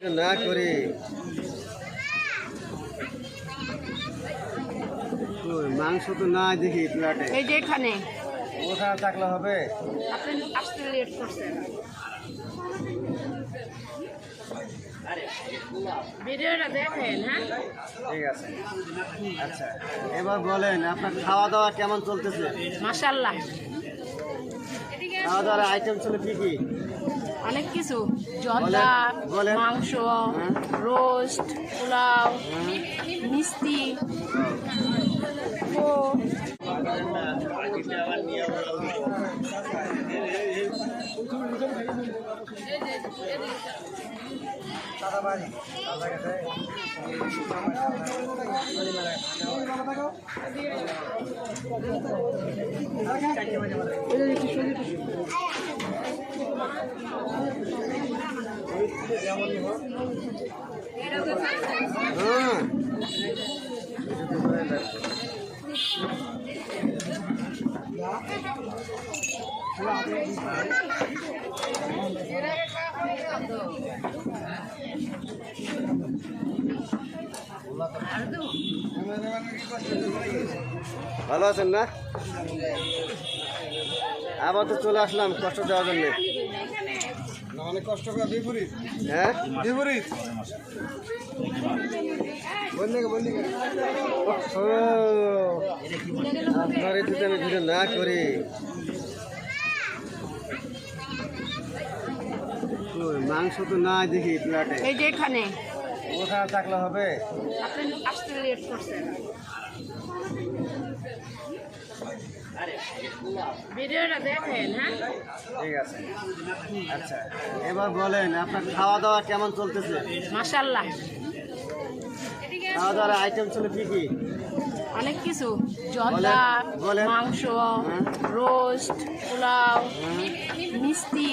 না করি। মাংস তো না দেখি প্লাটে। এই যে এখানে। ওখানে থাকলে হবে? আপনি আসতে লেট করছেন। ভিডিওটা দেখেন হ্যাঁ? ঠিক আছে। আচ্ছা এবার বলেন আপনার খাওয়া দাওয়া কেমন চলতেছে? মাশাল্লাহ খাওয়া দাওয়ার আইটেম ছিল কি কি? অনেক কিছু। জর্দা বলেন। মাংস হ্যাঁ। রোস্ট পোলাও মিষ্টি। ভোগ, হ্যাঁ ভালো আছেন না? আবার তো চলে আসলাম কষ্ট দেওয়ার জন্য। অনেক কষ্ট করে বিপরীত। হ্যাঁ? বিপরীত। আপনার আমি ভিডিও না করি। মাংস তো না দেখি প্লাটে। এই যে এখানে। ওখানে থাকলে হবে? আপনি আসতে লেট করছেন। ভিডিওটা দেখেন হ্যাঁ? ঠিক আছে। আচ্ছা এবার বলেন আপনার খাওয়া দাওয়া কেমন চলতেছে? মাশাল্লাহ খাওয়া দাওয়ার আইটেম ছিল কি কি? অনেক কিছু। জর্দা। মাংস হ্যাঁ। রোস্ট পোলাও মিষ্টি